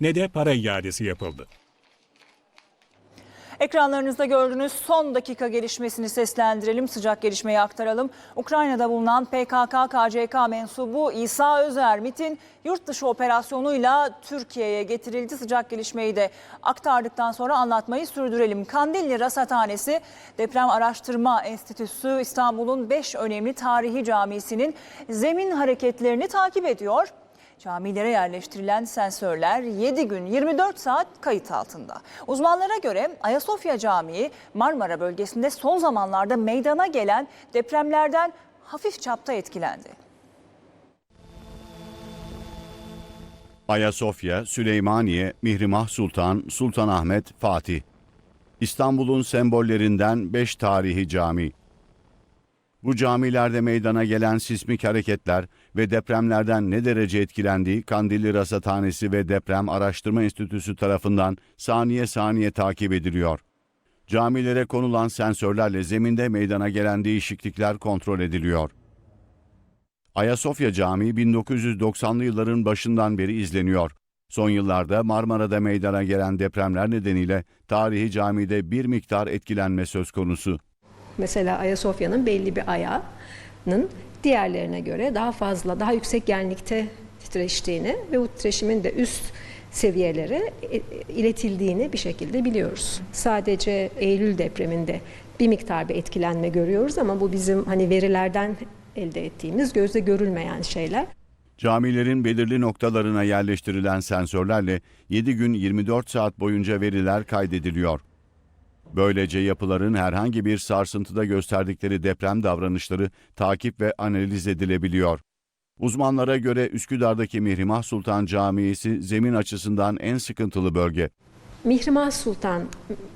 ne de para iadesi yapıldı. Ekranlarınızda gördüğünüz son dakika gelişmesini seslendirelim, sıcak gelişmeyi aktaralım. Ukrayna'da bulunan PKK-KCK mensubu İsa Özer MIT'in yurt dışı operasyonuyla Türkiye'ye getirildi. Sıcak gelişmeyi de aktardıktan sonra anlatmayı sürdürelim. Kandilli Rasathanesi Deprem Araştırma Enstitüsü İstanbul'un 5 önemli tarihi camisinin zemin hareketlerini takip ediyor. Camilere yerleştirilen sensörler 7 gün 24 saat kayıt altında. Uzmanlara göre Ayasofya Camii Marmara bölgesinde son zamanlarda meydana gelen depremlerden hafif çapta etkilendi. Ayasofya, Süleymaniye, Mihrimah Sultan, Sultanahmet, Fatih. İstanbul'un sembollerinden 5 tarihi cami. Bu camilerde meydana gelen sismik hareketler ve depremlerden ne derece etkilendiği Kandilli Rasathanesi ve Deprem Araştırma Enstitüsü tarafından saniye saniye takip ediliyor. Camilere konulan sensörlerle zeminde meydana gelen değişiklikler kontrol ediliyor. Ayasofya Camii 1990'lı yılların başından beri izleniyor. Son yıllarda Marmara'da meydana gelen depremler nedeniyle tarihi camide bir miktar etkilenme söz konusu. Mesela Ayasofya'nın belli bir ayağının diğerlerine göre daha fazla, daha yüksek genlikte titreştiğini ve bu titreşimin de üst seviyelere e, iletildiğini bir şekilde biliyoruz. Sadece Eylül depreminde bir miktar bir etkilenme görüyoruz ama bu bizim hani verilerden elde ettiğimiz gözle görülmeyen şeyler. Camilerin belirli noktalarına yerleştirilen sensörlerle 7 gün 24 saat boyunca veriler kaydediliyor. Böylece yapıların herhangi bir sarsıntıda gösterdikleri deprem davranışları takip ve analiz edilebiliyor. Uzmanlara göre Üsküdar'daki Mihrimah Sultan Camii'si zemin açısından en sıkıntılı bölge. Mihrimah Sultan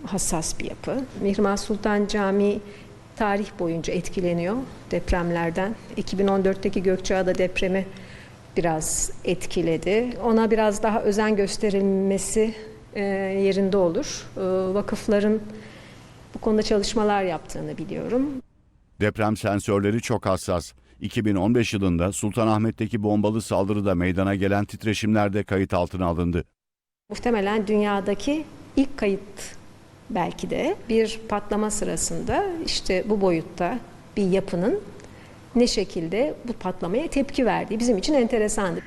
hassas bir yapı. Mihrimah Sultan Camii tarih boyunca etkileniyor depremlerden. 2014'teki Gökçeada depremi biraz etkiledi. Ona biraz daha özen gösterilmesi yerinde olur. E, Vakıfların bu konuda çalışmalar yaptığını biliyorum. Deprem sensörleri çok hassas. 2015 yılında Sultanahmet'teki bombalı saldırıda meydana gelen titreşimlerde kayıt altına alındı. Muhtemelen dünyadaki ilk kayıt belki de bir patlama sırasında işte bu boyutta bir yapının ne şekilde bu patlamaya tepki verdiği bizim için enteresandı.